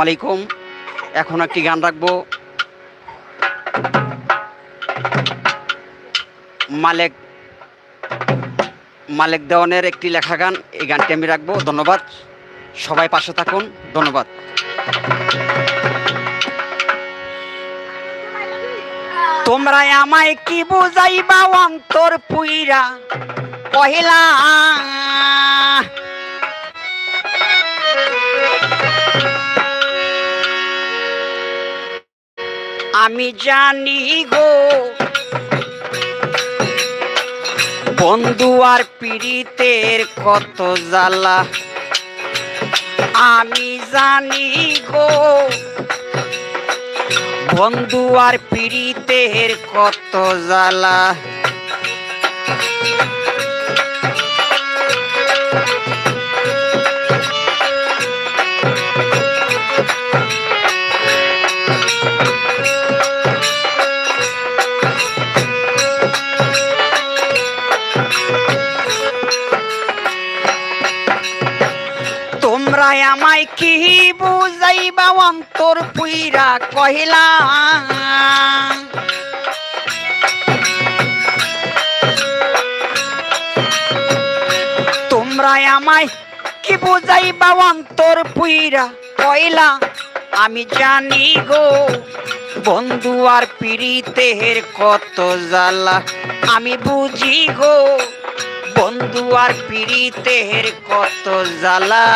আলাইকুম। এখন একটি গান রাখব। মালেক মালেক দেওয়ানের একটি লেখা গান, এই গানটি আমি রাখব। ধন্যবাদ। সবাই পাশে থাকুন। ধন্যবাদ। তোমরা আমায় কি বুঝাইবা অন্তর পুইরা? পহিলা আমি জানি গো, বন্ধু আর পীড়িতের কত জ্বালা। আমি জানি গো, বন্ধু আর পীড়িতের কত জ্বালা। তোমরা আমায় কি বুঝাইবা? অন্তর পুইরা কহিলা তোমরা আমায় কি বুঝাইবা? অন্তর পুইরা কইলা আমি জানি গো, বন্ধু আর পীড়িতের কত জ্বালা। আমি বুঝি গো আর পীড়িতের কত জ্বালা।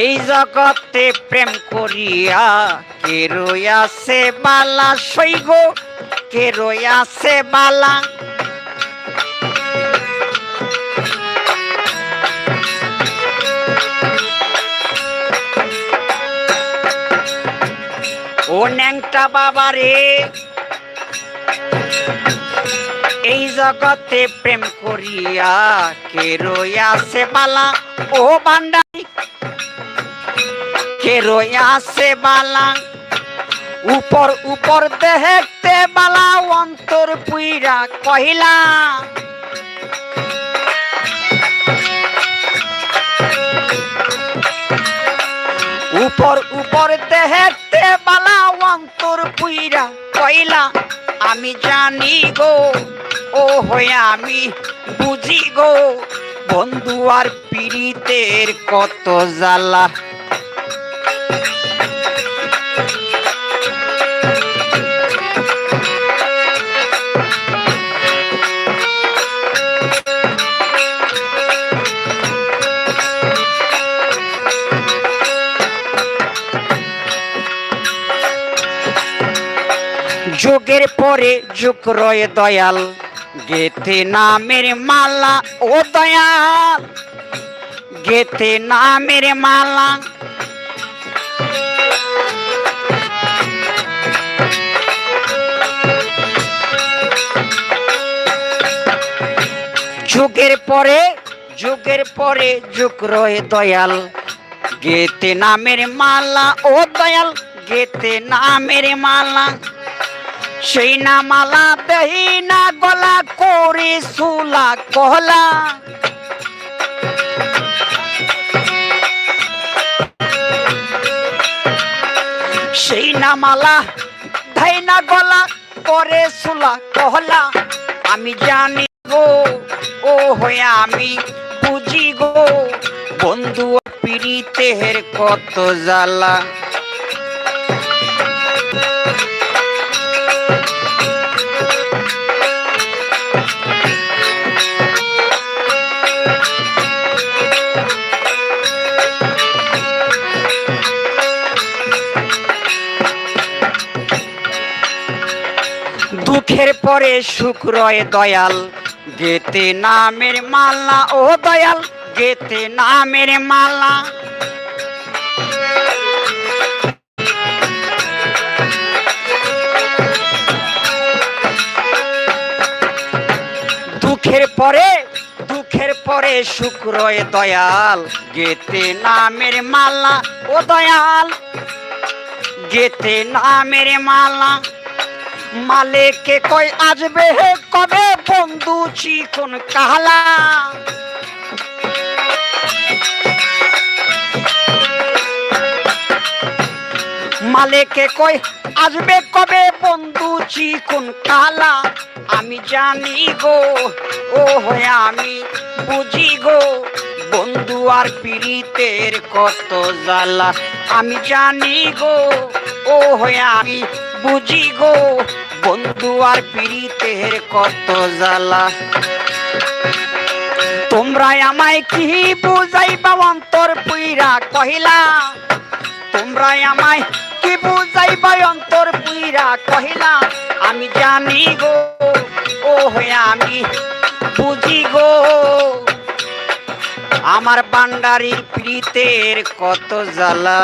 এই জগতে প্রেম করিয়া কে রইয়াছে বালা সৈগ? কে রইয়াছে বালা? ও ন্যাংটা বাবা রে, এই জগতে প্রেম করিয়া কে রইয়াছে বালা? ও বান্ডারি, কে রইয়াছে বালা? উপর উপর দেখতে বালা অন্তর পুইরা কহিলা, উপর উপর দেখতে বালা অন্তর পুইরা কইলা আমি জানি গো, ও হয়ে আমি বুঝি গো, বন্ধু আর পীড়িতের কত জ্বালা। যুগের পরে যুগ রয়ে দয়াল। গেতে নামের মালা, ও দয়াল। গেতে নামের মালা। যুগের পরে যুগের পরে যুগ রয়ে দয়াল। গেতে নামের মালা, ও দয়াল। গেতে নামের মালা। সেই না মালা দেহি না গলা করে সুলা কহলা সেই না মালা দেই না গলা করে সুলা কহলা আমি জানি গো ও হয়ে আমি বুঝি গো। বন্ধু পীড়িতের কত জ্বালা। দুঃখের পরে সুখ রয় দয়াল। গেতে নামের মালা, ও দয়াল, গেতে নামের মালা। দুঃখের পরে দুঃখের পরে শুক্রয় দয়াল। গেতে নামের মালা, ও দয়াল। গেতে নামের মালা। মালেকে কয়, আসবে হে কবে বন্ধু চিকন কালা? মালেকে কই আসবে কবে বন্ধু চিকন কালা? আমি জানি গো, ও হয়ে আমি বুঝি গো, বন্ধু আর পীড়িতের কত জ্বালা। আমি জানি গো, ও হয়ে আমি বুঝি গো, বন্ধু আর পীড়িতের কত জ্বালা। তোমরা আমায় কি বুঝাইবা অন্তর পুইরা কহিলা? তোমরা আমায় কি বুঝাইবা অন্তর পুইরা কহিলা? আমি জানি গো ও হয়ে আমি বুঝি গো। আমার বান্ডারির প্রীতের কত জ্বালা।